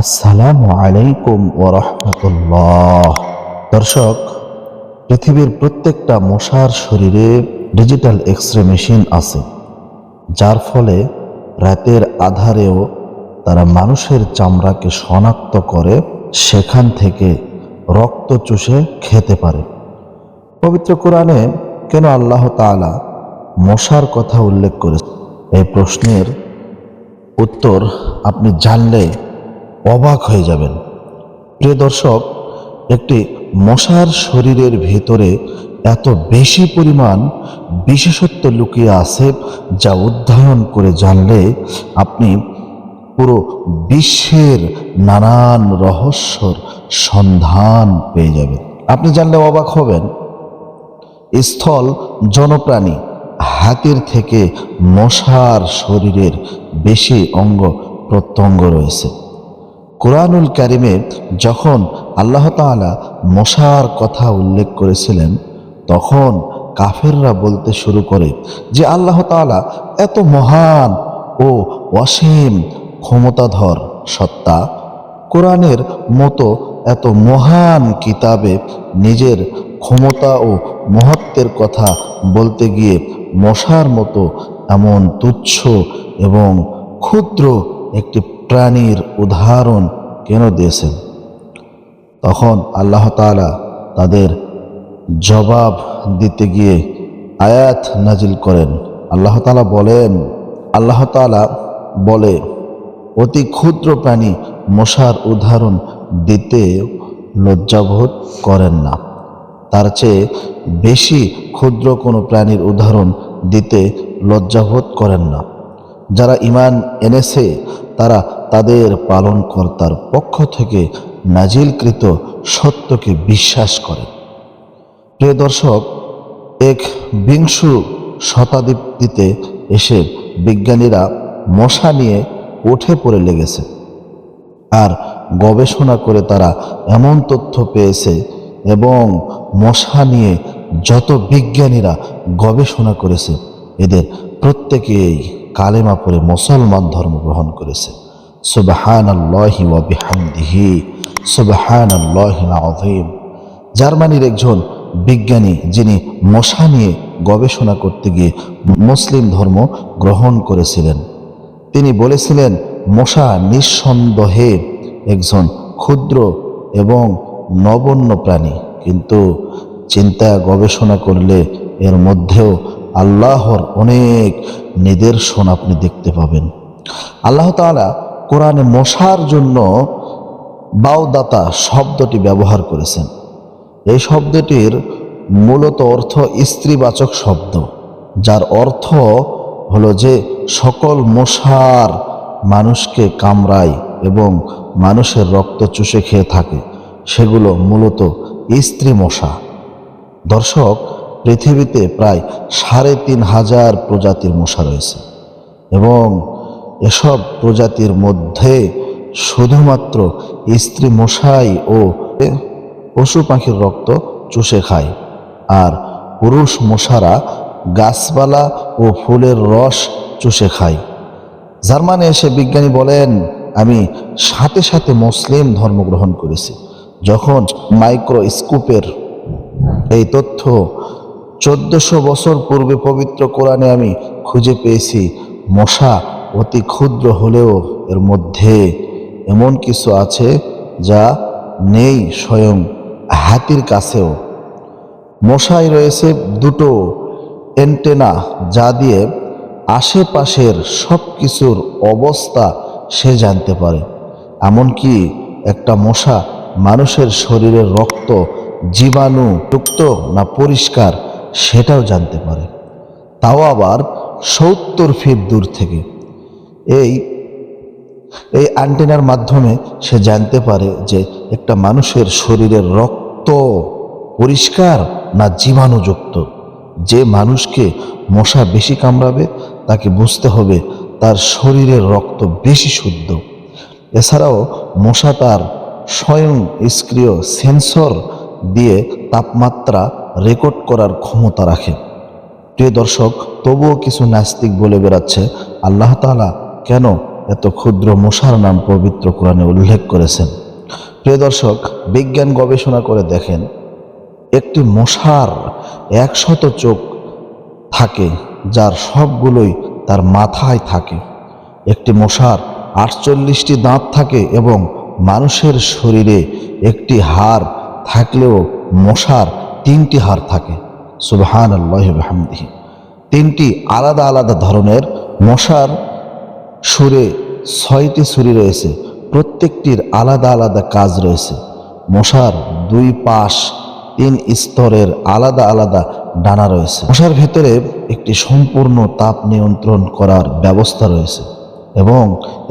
আসসালামু আলাইকুম ওরহমতুল্লাহ দর্শক, পৃথিবীর প্রত্যেকটা মশার শরীরে ডিজিটাল এক্স রে মেশিন আছে, যার ফলে রাতের আধারেও তারা মানুষের চামড়াকে শনাক্ত করে সেখান থেকে রক্ত চুষে খেতে পারে। পবিত্র কোরআনে কেন আল্লাহ তাআলা মশার কথা উল্লেখ করেছে? এই প্রশ্নের উত্তর আপনি জানলে অবাক হয়ে যাবেন। প্রিয় দর্শক, একটি মশার শরীরের ভেতরে এত বেশি পরিমাণ বিশেষত্ব লুকিয়ে আছে যা অধ্যয়ন করে জানলে আপনি পুরো বিশ্বের নানান রহস্যর সন্ধান পেয়ে যাবেন। আপনি জানলে অবাক হবেন স্থল জনপ্রাণী হাতির থেকে মশার শরীরের বেশি অঙ্গ প্রত্যঙ্গ রয়েছে। কোরআনুল কারিমে যখন আল্লাহ তাআলা মশার কথা উল্লেখ করেছিলেন, তখন কাফেররা বলতে শুরু করে যে আল্লাহ তাআলা এত মহান ও অসীম ক্ষমতাধর সত্তা, কোরআনের মতো এত মহান কিতাবে নিজের ক্ষমতা ও মহত্বের কথা বলতে গিয়ে মশার মতো এমন তুচ্ছ এবং ক্ষুদ্র একটি প্রাণীর উদাহরণ কেন দিয়েছেন? তখন আল্লাহ তাআলা তাদের জবাব দিতে গিয়ে আয়াত নাজিল করেন। আল্লাহ তাআলা বলেন, আল্লাহ তাআলা বলে, অতি ক্ষুদ্র প্রাণী মশার উদাহরণ দিতে লজ্জাবোধ করেন না। তার চেয়ে বেশি ক্ষুদ্র কোনো প্রাণীর উদাহরণ দিতে লজ্জাবোধ করেন না। যারা ইমান এনেছে তারা তাদের পালনকর্তার পক্ষ থেকে নাজিলকৃত সত্যকে বিশ্বাস করে। প্রিয় দর্শক, এক বিংশ শতাব্দীতে এসে বিজ্ঞানীরা মশা নিয়ে উঠে পড়ে লেগেছে। আর গবেষণা করে তারা এমন তথ্য পেয়েছে এবং মশা নিয়ে যত বিজ্ঞানীরা গবেষণা করেছে, এদের প্রত্যেকেই কালেমা পড়ে মুসলমান ধর্ম গ্রহণ করেছে। সুবাহান আল্লাহি ওয়াবিহামদিহি সুবাহান আল্লাহি আযীম। জার্মানির একজন বিজ্ঞানী যিনি মশা নিয়ে গবেষণা করতে গিয়ে মুসলিম ধর্ম গ্রহণ করেছিলেন, তিনি বলেছিলেন, মশা নিঃসন্দেহে একজন ক্ষুদ্র এবং নবন্য প্রাণী, কিন্তু চিন্তা গবেষণা করলে এর মধ্যেও আল্লাহর অনেক নিদর্শন আপনি দেখতে পাবেন। আল্লাহ তাআলা কোরআনে মশার জন্য বাউদাতা শব্দটি ব্যবহার করেছেন। এই শব্দটির মূলত অর্থ স্ত্রীবাচক শব্দ, যার অর্থ হলো যে সকল মশার মানুষকে কামড়ায় এবং মানুষের রক্ত চুষে খেয়ে থাকে, সেগুলো মূলত স্ত্রী মশা। দর্শক পৃথিবীতে প্রায় সাড়ে তিন হাজার প্রজাতির মশা রয়েছে এবং এসব প্রজাতির মধ্যে শুধুমাত্র স্ত্রী মশাই ও পশু পাখির রক্ত চুষে খায় আর পুরুষ মশারা গাছপালা ও ফুলের রস চুষে খায়। জার্মানি এসে বিজ্ঞানী বলেন, আমি সাথে সাথে মুসলিম ধর্ম গ্রহণ করেছি। যখন মাইক্রোস্কোপের এই তথ্য চোদ্দশো বছর পূর্বে পবিত্র কোরআনে আমি খুঁজে পেয়েছি, মশা অতি ক্ষুদ্র হলেও এর মধ্যে এমন কিছু আছে যা নেই স্বয়ং হাতির কাছেও। মশায় রয়েছে দুটো এন্টেনা যা দিয়ে আশেপাশের সব কিছুর অবস্থা সে জানতে পারে। এমনকি একটা মশা মানুষের শরীরের রক্ত জীবাণু টুক্ত না পরিষ্কার সেটাও জানতে পারে। তাও আবার সত্তর ফিট দূর থেকে। এই এই অ্যান্টেনার মাধ্যমে সে জানতে পারে যে একটা মানুষের শরীরের রক্ত পরিষ্কার না জীবাণুযুক্ত। যে মানুষকে মশা বেশি কামড়াবে, তাকে বুঝতে হবে তার শরীরের রক্ত বেশি শুদ্ধ। এছাড়াও মশা তার স্বয়ং স্ক্রিয় সেন্সর দিয়ে তাপমাত্রা রেকর্ড করার ক্ষমতা রাখে। প্রিয় দর্শক, তবুও কিছু নাস্তিক বলে বেড়াচ্ছে, আল্লাহ তাআলা কেন এত ক্ষুদ্র মশার নাম পবিত্র কোরআনে উল্লেখ করেছেন? প্রিয় দর্শক, বিজ্ঞান গবেষণা করে দেখেন, একটি মশার একশত চোখ থাকে, যার সবগুলোই তার মাথায় থাকে। একটি মশার আটচল্লিশটি দাঁত থাকে এবং মানুষের শরীরে একটি হাড় থাকলেও মশার তিনটি হাড় থাকে। সুবহান আল্লাহামদিহি তিনটি আলাদা আলাদা ধরনের মশার সুরে ছয়টি ছুরি রয়েছে। প্রত্যেকটির আলাদা আলাদা কাজ রয়েছে। মশার দুই পাশ, তিন স্তরের আলাদা আলাদা ডানা রয়েছে। মশার ভেতরে একটি সম্পূর্ণ তাপ নিয়ন্ত্রণ করার ব্যবস্থা রয়েছে এবং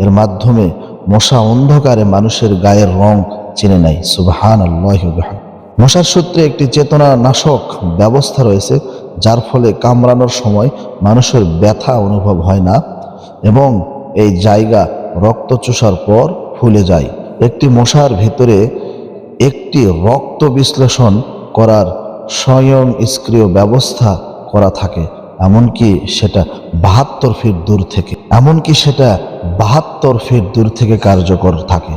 এর মাধ্যমে মশা অন্ধকারে মানুষের গায়ের রং চিনে নেয়। সুবাহান আল্লাহ মশার সূত্রে একটি চেতনা নাশক ব্যবস্থা রয়েছে, যার ফলে কামড়ানোর সময় মানুষের ব্যথা অনুভব হয় না এবং এই জায়গা রক্ত চুষার পর ফুলে যায়। একটি মশার ভিতরে একটি রক্ত বিশ্লেষণ করার স্বয়ং স্ক্রিয় ব্যবস্থা করা থাকে, এমনকি সেটা বাহাত্তর ফিট দূর থেকে, এমনকি সেটা বাহাত্তর ফিট দূর থেকে কার্যকর থাকে।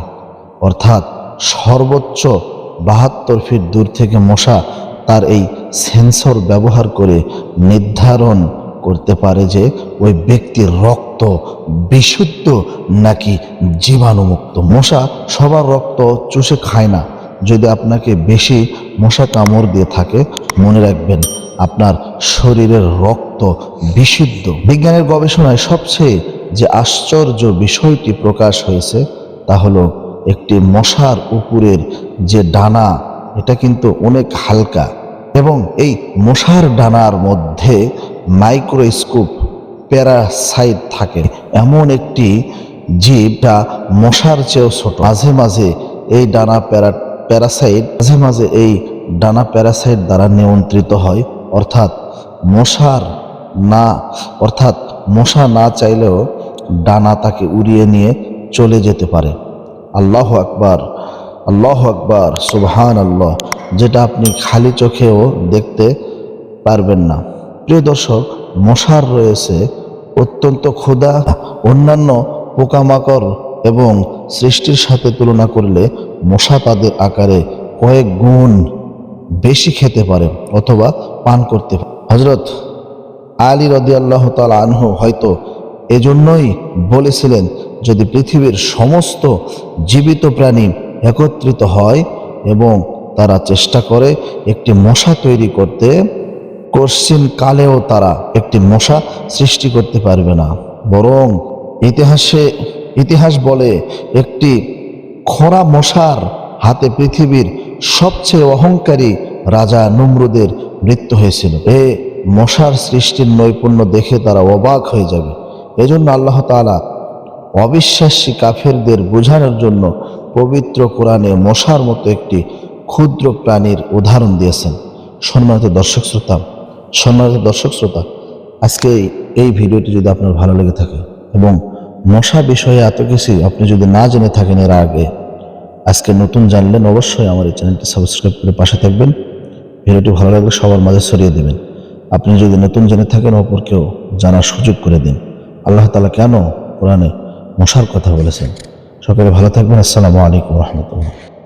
অর্থাৎ সর্বোচ্চ বাহাত্তর ফিট দূর থেকে মশা তার এই সেন্সর ব্যবহার করে নির্ধারণ করতে পারে যে ওই ব্যক্তির রক্ত বিশুদ্ধ নাকি জীবাণুমুক্ত। মশা সবার রক্ত চুষে খায় না। যদি আপনাকে বেশি মশা কামড় দিয়ে থাকে, মনে রাখবেন আপনার শরীরের রক্ত বিশুদ্ধ। বিজ্ঞানের গবেষণায় সবচেয়ে যে আশ্চর্য বিষয়টি প্রকাশ হয়েছে তা হলো একটি মশার উপরের যে ডানা, এটা কিন্তু অনেক হালকা। এবং এই মশার ডানার মধ্যে মাইক্রোস্কোপ, প্যারাসাইট থাকে। এমন একটি জীবটা মশার চেয়েও ছোট। মাঝে মাঝে এই ডানা প্যারা, প্যারাসাইট, মাঝে মাঝে এই ডানা প্যারাসাইট দ্বারা নিয়ন্ত্রিত হয়। অর্থাৎ মশার না, অর্থাৎ মশা না চাইলেও ডানা তাকে উড়িয়ে নিয়ে চলে যেতে পারে। আল্লাহ আকবার আল্লাহ আকবার সুবহান আল্লাহ যেটা আপনি খালি চোখেও দেখতে পারবেন না। প্রিয় দর্শক, মশার রয়েছে অত্যন্ত ক্ষুধা, অন্যান্য পোকামাকড় এবং সৃষ্টির সাথে তুলনা করলে মশা তাদের আকারে কয়েক গুণ বেশি খেতে পারে অথবা পান করতে পারে। হজরত আলী রদি আল্লাহ তাল আনহু হয়তো এজন্যই বলেছিলেন যদি পৃথিবীর সমস্ত জীবিত প্রাণী একত্রিত হয় এবং তারা চেষ্টা করে একটি মশা তৈরি করতে, কশ্চিন কালেও তারা একটি মশা সৃষ্টি করতে পারবে না। বরং ইতিহাসে, ইতিহাস বলে একটি খরা মশার হাতে পৃথিবীর সবচেয়ে অহংকারী রাজা নমরুদের মৃত্যু হয়েছিল। এ মশার সৃষ্টির নৈপুণ্য দেখে তারা অবাক হয়ে যাবে। এজন্য আল্লাহ তাআলা অবিশ্বাসী কাফেরদের বোঝানোর জন্য পবিত্র কোরআনে মশার মতো একটি ক্ষুদ্র প্রাণীর উদাহরণ দিয়েছেন সম্মানিত দর্শক শ্রোতা। সম্মানিত দর্শক শ্রোতা, আজকে এই- ভিডিওটি যদি আপনার ভালো লেগে থাকে এবং মশা বিষয়ে এত কিছু আপনি যদি না জেনে থাকেন এর আগে আজকে নতুন জানলেন, অবশ্যই আমার এই চ্যানেলটি সাবস্ক্রাইব করে পাশে থাকবেন। ভিডিওটি ভালো লাগলে সবার মাঝে ছড়িয়ে দেবেন। আপনি যদি নতুন জেনে থাকেন, অপরকেও জানার সুযোগ করে দিন। আল্লাহ তালা কেন কোরআনে মশার কথা বলেছেন। সকলে ভালো থাকবেন। আসসালামু আলাইকুম রহমতুল্লাহ।